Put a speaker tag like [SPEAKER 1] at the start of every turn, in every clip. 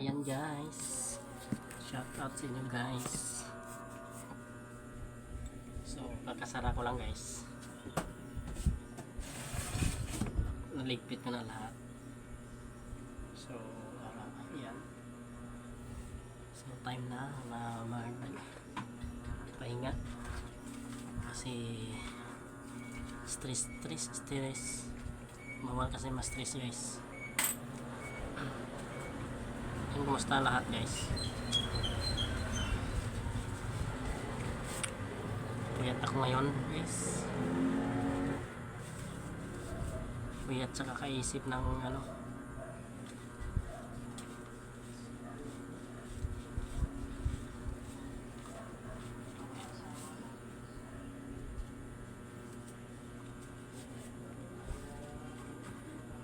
[SPEAKER 1] Ayan guys. Shout out sa inyo guys. So, kakasara ko lang guys. Naligpit ko na lahat. So, uh, ayan. So, time na na mag pahinga. Kasi stress, stress, stress. Bawal kasi mas stress guys. Yung kumusta lahat guys? Puyat ako ngayon guys. Puyat sa kakaisip ng ano.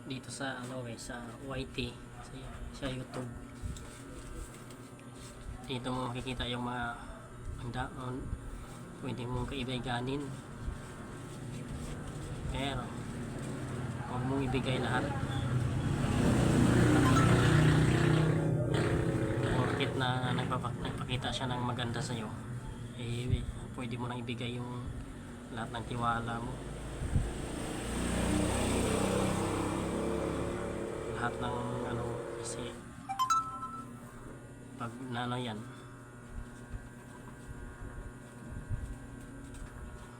[SPEAKER 1] dito sa ano guys sa YT sa, sa YouTube dito mo makikita yung mga ang daon pwede mong kaibiganin. Pero huwag mong ibigay lahat. Porkit na nagpapak, nagpakita siya ng maganda sa'yo eh pwede mo nang ibigay yung lahat ng tiwala mo. Lahat ng ano kasi pag nano yan.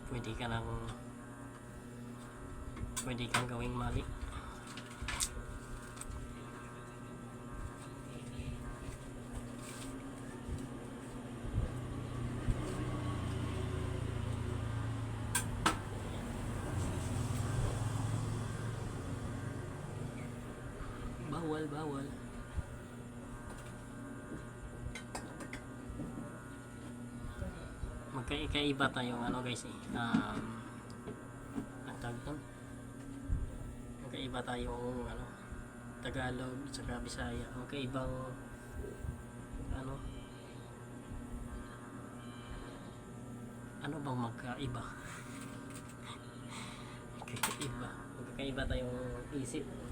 [SPEAKER 1] Pwede ka nang pwede kang gawing mali. Bawal bawal magkaiba tayong ano guys eh um, ang tawag doon magkaiba tayong ano Tagalog at saka Bisaya. Magkaibang ano ano bang magkaiba? Magkaiba magkaiba tayong isip no?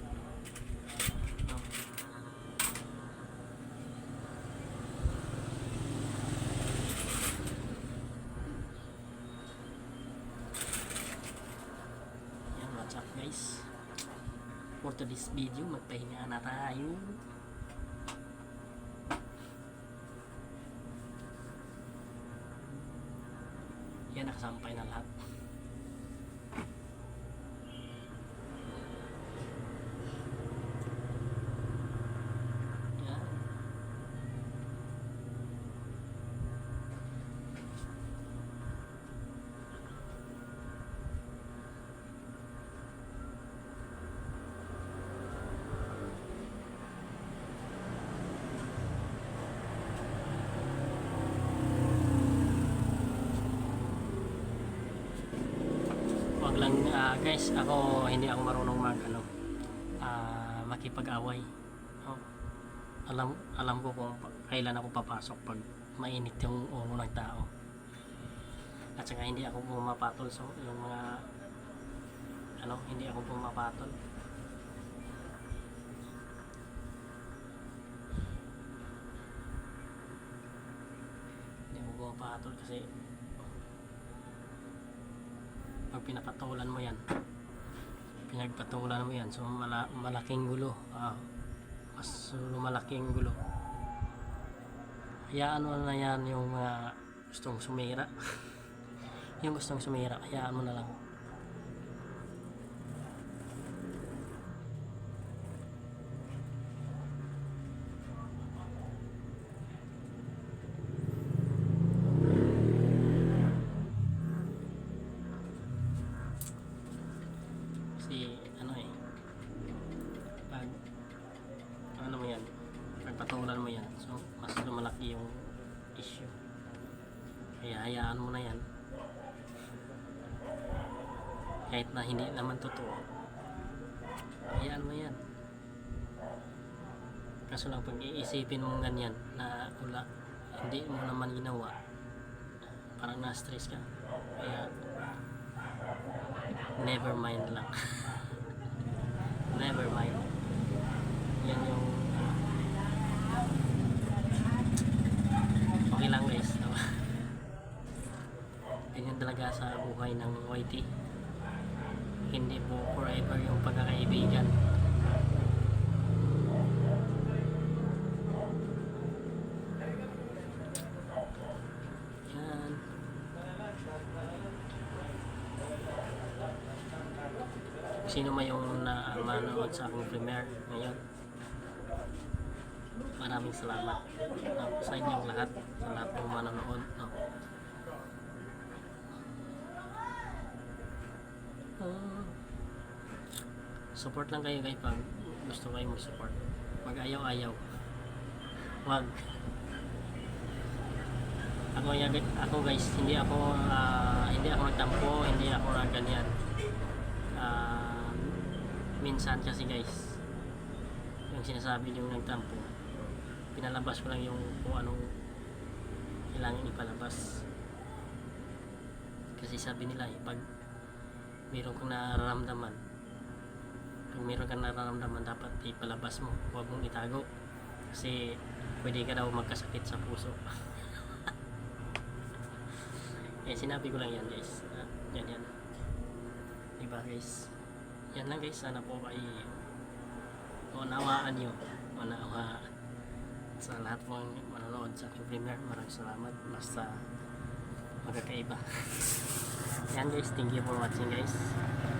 [SPEAKER 1] Yan, what's up guys? For today's video, magpahinga na tayo. Yan, nakasampay na lahat. Yan. Wag lang ah, guys, ako hindi ako marunong mag ano ah, makipag-away. Oh. Alam alam ko kung kailan ako papasok pag mainit yung ulo ng tao. At saka hindi ako pumapatol sa yung mga ano, hindi ako pumapatol. Hindi ako pumapatol kasi pag pinapatulan mo yan pinagpatulan mo yan so mala, malaking gulo. Ah, mas lumalaking gulo. Hayaan mo na yan yung mga gustong sumira. Yung gustong sumira hayaan mo na lang kasi ano eh pag ano mo yan pagpatulan mo yan so mas lumalaki yung issue kaya hayaan mo na yan. Kahit na hindi naman totoo hayaan mo yan. Kaso lang pag iisipin mo ganyan na wala hindi mo naman ginawa parang na-stress ka. Kaya never mind lang. Never mind. Yan yung ano, buhay ng YT. Hindi po forever yung pagkakaibigan. Yan. Sino man yung na manood sa aking premiere ngayon. Maraming salamat no, sa inyong lahat, sa lahat ng manonood. No. Ah, support lang kayo guys pag gusto kayo mag-support. Pag ayaw-ayaw. Wag. Ako, ako guys, hindi ako ah, hindi ako nagtampo, hindi ako ganyan. Ah, minsan kasi guys, yung sinasabi yung nagtampo, pinalabas ko lang yung kung anong kailangan ipalabas. Kasi sabi nila eh, pag meron kang nararamdaman, pag meron kang nararamdaman, dapat ipalabas mo, huwag mong itago. Kasi pwede ka daw magkasakit sa puso. eh, sinabi ko lang yan guys. Ah, yan yan. Diba guys? Yan lang guys, sana po ay unawaan nyo. Unawaan sa lahat pong manonood sa aking premiere. Maraming salamat. Basta magkakaiba. Yan guys, thank you for watching guys.